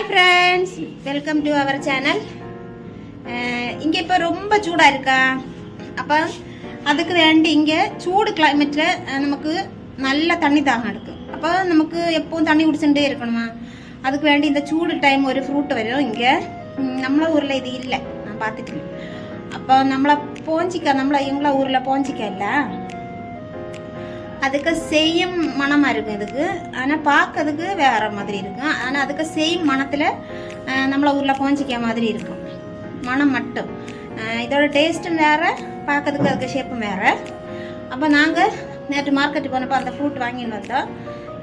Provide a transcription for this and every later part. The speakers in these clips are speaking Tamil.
Hi friends welcome to our channel இங்கே இப்போ ரொம்ப சூடாக இருக்கா? அப்போ அதுக்கு வேண்டி இங்கே சூடு கிளைமேட்டில் நமக்கு நல்ல தண்ணி தாகம் எடுக்கும் அப்போ நமக்கு எப்பவும் தண்ணி குடிச்சுட்டே இருக்கணுமா? அதுக்கு வேண்டி இந்த சூடு டைம் ஒரு ஃப்ரூட் வரும் இங்கே. நம்மள ஊரில் இது இல்லை. நான் பார்த்துக்கல அப்போ நம்மளை போஞ்சிக்கா நம்மளை இவங்கள ஊரில் போஞ்சிக்கா இல்லை? அதுக்கு சேம் மணமாக இருக்கும் இதுக்கு. ஆனால் பார்க்கறதுக்கு வேற மாதிரி இருக்கும். ஆனால் அதுக்கு சேம் மணத்தில் நம்மளை ஊரில் போஞ்சிக்காய் மாதிரி இருக்கும். மணம் மட்டும். இதோட டேஸ்ட்டும் வேறு பார்க்கறதுக்கு அதுக்கு ஷேப்பும் வேறு. அப்போ நாங்கள் நேற்று மார்க்கெட்டு போனப்போ அந்த ஃப்ரூட் வாங்கின்னு வந்தோம்.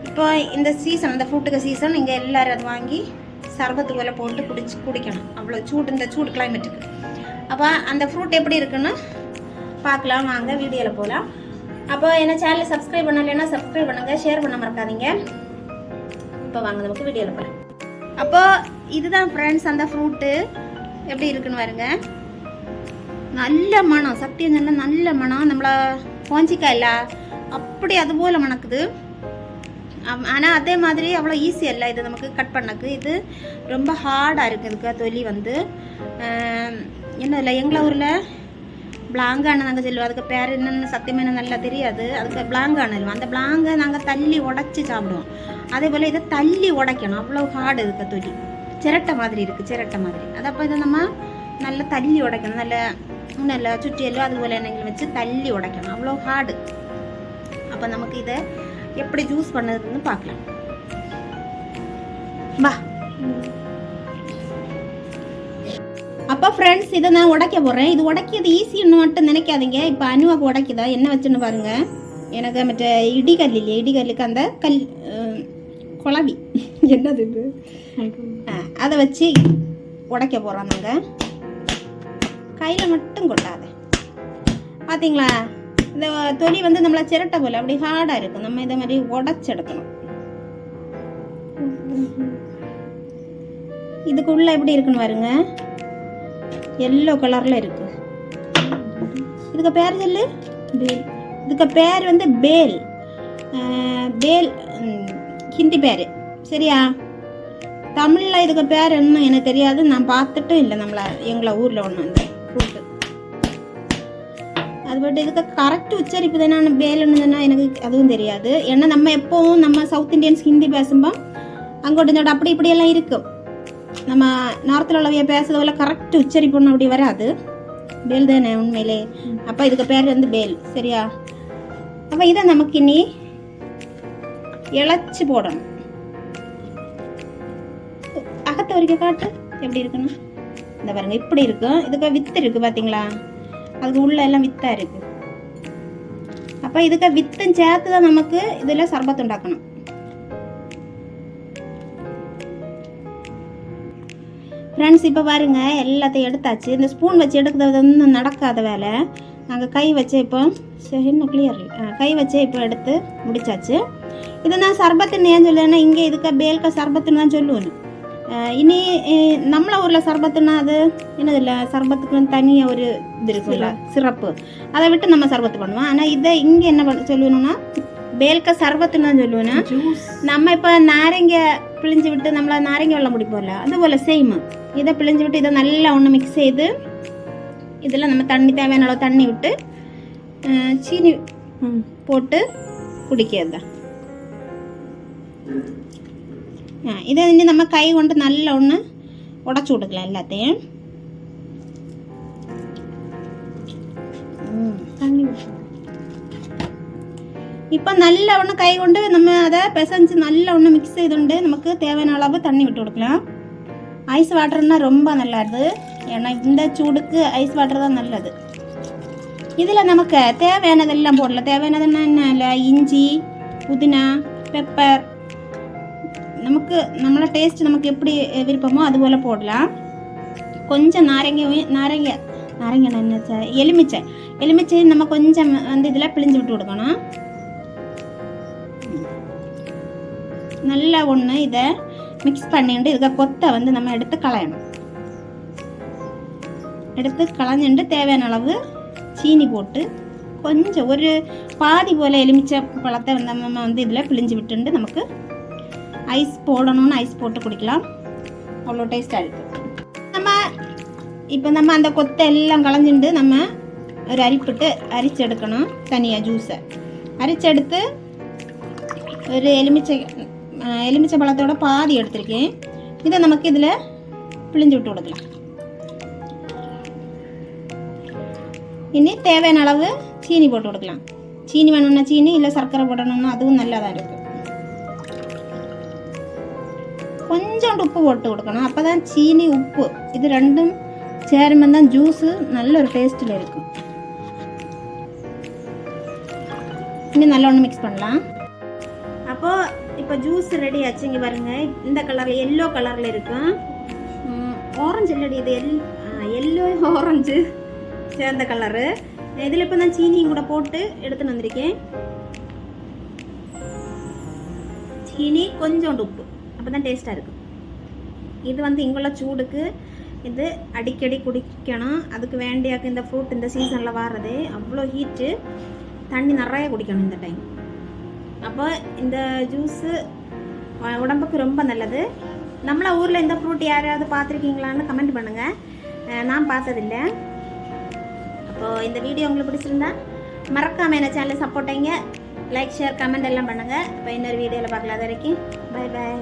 இப்போ இந்த சீசன் அந்த ஃப்ரூட்டுக்கு சீசன் இங்கே எல்லாரும் அதை வாங்கி சர்பத்து போட்டு குடிச்சு குடிக்கணும். அவ்வளோ சூடு இந்த சூடு கிளைமேட்டுக்கு அப்போ அந்த ஃப்ரூட் எப்படி இருக்குன்னு பார்க்கலாம். வாங்க வீடியோவில் போகலாம் அப்போ என்ன சேனலை சப்ஸ்கிரைப் பண்ணலைன்னா சப்ஸ்கிரைப் பண்ணுங்க ஷேர் பண்ண மறக்காதீங்க. இப்போ வாங்க நமக்கு வீடியோவில் போகலாம் அப்போ இதுதான் ஃப்ரெண்ட்ஸ் அந்த ஃப்ரூட்டு எப்படி இருக்குன்னு பாருங்க. நல்ல மனம் சத்தியம் நல்ல நல்ல மனம் நம்மளை போஞ்சிக்கா இல்லை? அப்படி அதுபோல் மணக்குது. ஆனால் அதே மாதிரி அவ்வளோ ஈஸி அல்ல. இது நமக்கு கட் பண்ணக்கு. இது ரொம்ப ஹார்டாக இருக்குது இதுக்கு தொலி வந்து. என்ன இல்லை எங்களை ஊரில்? பிளாங்கான நாங்கள் சொல்லுவோம். அதுக்கு பேர் என்னென்னு சத்தியம் என்ன நல்லா தெரியாது. அதுக்கு பிளாங்கான அந்த பிளாங்கை நாங்கள் தள்ளி உடச்சி சாப்பிடுவோம். அதே போல் இதை தள்ளி உடைக்கணும். அவ்வளோ ஹார்டு இருக்க தொலி சிரட்டை மாதிரி இருக்குது சிரட்டை மாதிரி. அது அப்போ இதை நம்ம நல்லா தள்ளி உடைக்கணும். நல்ல நல்ல சுற்றியல்லோ அதுபோல் எண்ணெய்கள் வச்சு தள்ளி உடைக்கணும். அவ்வளோ ஹார்டு அப்போ நமக்கு இதை எப்படி ஜூஸ் பண்ணதுன்னு பார்க்கலாம். வா. அப்போ ஃப்ரெண்ட்ஸ் இதை நான் உடைக்க போகிறேன் இது உடைக்கிறது ஈஸின்னு மட்டும் நினைக்காதீங்க. இப்போ அனுவாக்கு உடைக்குதா? என்ன வச்சுன்னு பாருங்க. எனக்கு மற்ற இடிகல் இல்லையா. இடிகல்லுக்கு அந்த கல் குழவி. என்னது இது? அதை வச்சு உடைக்க போகிறோம் நாங்கள் கையில் மட்டும் கொட்டாத. பார்த்தீங்களா இந்த தொலி வந்து நம்மள சிரட்டை போல. அப்படி ஹார்டாக இருக்கும். நம்ம இதை மாதிரி உடச்செடுக்கணும். இதுக்குள்ள எப்படி இருக்குன்னு பாருங்க. எல்லோ கலரில் இருக்கு. இதுக்கு பேர் சொல்லு? இதுக்கு பேர் வந்து பேல் பேல் ஹிந்தி பேர். சரியா? தமிழில் இதுக்கு பேர் என்ன எனக்கு தெரியாது. நான் பார்த்துட்டும் இல்லை. நம்மள எங்களை ஊரில் ஒன்று அந்த ஃப்ரூட்டு அது பட் இதுக்கு கரெக்ட் உச்சரிப்பு தானே. பேலுன்னு தானே எனக்கு அதுவும் தெரியாது. ஏன்னா நம்ம எப்போவும் நம்ம சவுத் இந்தியன்ஸ் ஹிந்தி பேசும்போது அங்கோட்டு இங்கோட்டு அப்படி இப்படியெல்லாம் இருக்கும் நம்ம நார்த்தில் உள்ளவைய பேசுறதுல கரெக்ட் உச்சரிப்புன்னு அப்படி வராது. பேல் தானே உண்மையிலே. அப்போ இதுக்கு பேர் வந்து பேல். சரியா? அப்போ இதை நமக்கு இனி இழைச்சி போடணும். அகத்த வரைக்கும் காட்டு எப்படி இருக்குன்னு இந்த பாருங்க இப்படி இருக்கும் இதுக்கு வித்து இருக்கு பார்த்தீங்களா அதுக்கு உள்ள எல்லாம் வித்தா இருக்கு. அப்ப இதுக்கு வித்தும் சேர்த்து தான் நமக்கு இதுல சர்பத் உண்டாக்கணும். ஃப்ரெண்ட்ஸ் இப்போ பாருங்க எல்லாத்தையும் எடுத்தாச்சு. இந்த ஸ்பூன் வச்சு எடுக்கிறது வந்து நடக்காத வேலை. நாங்கள் கை வச்சு இப்போ சரி, இன்னும் கிளியர் கை வச்சு இப்போ எடுத்து முடிச்சாச்சு. இதை நான் சர்பத்துன்னு ஏன் சொல்லுவேன்னா இங்கே இதுக்கு பேல்க சர்பத்துன்னு தான் சொல்லுவேன். இனி நம்மள ஊரில் சர்பத்துன்னா அது என்னது இல்லை? சர்பத்துக்கு தனியாக ஒரு இது இருக்குல்ல சிறப்பு. அதை விட்டு நம்ம சர்பத்து பண்ணுவோம். ஆனால் இதை இங்கே என்ன பண்ண சொல்லணும்னா பேல்க சர்பத்துன்னு தான் சொல்லுவேன்னா நம்ம இப்போ நாரங்க பிழிஞ்சு விட்டு நம்மள நாரங்க வெள்ளம் குடிப்போம்ல அதுபோல் சேம் இதை பிழிஞ்சு விட்டு இதை நல்லா ஒன்று மிக்ஸ் செய்து இதில் நம்ம தண்ணி தேவையான அளவு தண்ணி விட்டு அஹ், சீனி போட்டு குடிக்கிறது தான் ஆ இதை இனி நம்ம கை கொண்டு நல்ல ஒன்று உடச்சி விட்டுக்கலாம் எல்லாத்தையும் இப்போ நல்ல ஒன்று கை கொண்டு நம்ம அதை பிசைஞ்சு நல்ல ஒன்று மிக்ஸ் செய்துண்டு நமக்கு தேவையான அளவு தண்ணி விட்டு கொடுக்கலாம். ஐஸ் வாட்டர்னால் ரொம்ப நல்லது ஏன்னா இந்த சூடுக்கு ஐஸ் வாட்டர் தான் நல்லது. இதில் நமக்கு தேவையானதெல்லாம் போடல. தேவையானதுன்னா என்ன? இஞ்சி புதினா பெப்பர் நமக்கு நம்மளோட டேஸ்ட் நமக்கு எப்படி விருப்பமோ அதுபோல் போடலாம். கொஞ்சம் நாரங்கையும் நாரங்க நாரங்க என்ன எலுமிச்சை. எலுமிச்சை நம்ம கொஞ்சம் வந்து இதில் பிழிஞ்சு விட்டு கொடுக்கணும். நல்லா ஒன்று இதை மிக்ஸ் பண்ணிட்டு இதுக்கு கொத்தை வந்து நம்ம எடுத்து களையணும். எடுத்து களைஞ்சிட்டு தேவையான அளவு சீனி போட்டு கொஞ்சம் ஒரு பாதி போல் எலுமிச்சை பழத்தை நம்ம வந்து இதில் பிழிஞ்சு விட்டுண்டு நமக்கு ஐஸ் போடணும்னு ஐஸ் போட்டு குடிக்கலாம். அவ்வளோ டேஸ்ட்டாக இருக்குது நம்ம இப்போ நம்ம அந்த கொத்தை எல்லாம் களைஞ்சிண்டு நம்ம ஒரு அரிப்பிட்டு அரிச்செடுக்கணும் தனியாக ஜூஸை அரிச்செடுத்து ஒரு எலுமிச்சை எலுமிச்சை பழத்தோட பாதி எடுத்திருக்கேன். இதை நமக்கு இதில் பிழிஞ்சு விட்டு கொடுக்கலாம். இனி தேவையான அளவு சீனி போட்டு கொடுக்கலாம். சீனி வேணும்னா சீனி இல்லை சர்க்கரை போடணும்னா அதுவும் நல்லா தான் இருக்கும் கொஞ்சோண்டு உப்பு போட்டு கொடுக்கணும். அப்போ தான் சீனி உப்பு இது ரெண்டும் சேரும்போது தான் ஜூஸு நல்ல ஒரு டேஸ்ட்டில் இருக்கும். இன்னும் நல்லா ஒன்று மிக்ஸ் பண்ணலாம். அப்போது இப்போ ஜூஸ் ரெடி ஆச்சு. இங்கே பாருங்கள் இந்த கலரில் எல்லோ கலரில் இருக்கும் ஆரஞ்சு இல்லடி இது. எல் எல்லோ ஆரஞ்சு சேர்ந்த கலரு இதில் இப்போ நான் சீனியும் கூட போட்டு எடுத்துன்னு வந்திருக்கேன். சீனி கொஞ்சோண்டு உப்பு. அப்போ தான் டேஸ்ட்டாக இருக்கும் இது வந்து இங்குள்ள சூடுக்கு இது அடிக்கடி குடிக்கணும். அதுக்கு வேண்டியாக்கு இந்த ஃப்ரூட் இந்த சீசனில் வர்றது அவ்வளோ ஹீட்டு தண்ணி நிறைய குடிக்கணும் இந்த டைம் அப்போ இந்த ஜூஸு உடம்புக்கு ரொம்ப நல்லது. நம்மள ஊரில் இந்த ஃப்ரூட் யாரையாவது பார்த்துருக்கீங்களான்னு கமெண்ட் பண்ணுங்கள் நான் பார்த்ததில்ல. அப்போது இந்த வீடியோ உங்களுக்கு பிடிச்சிருந்தா மறக்காமல் என்ன சேனலை சப்போர்ட்டிங்க லைக் ஷேர் கமெண்ட் எல்லாம் பண்ணுங்கள் இப்போ இன்னொரு வீடியோவில் பார்க்கலாம். அது வரைக்கும் பை பாய்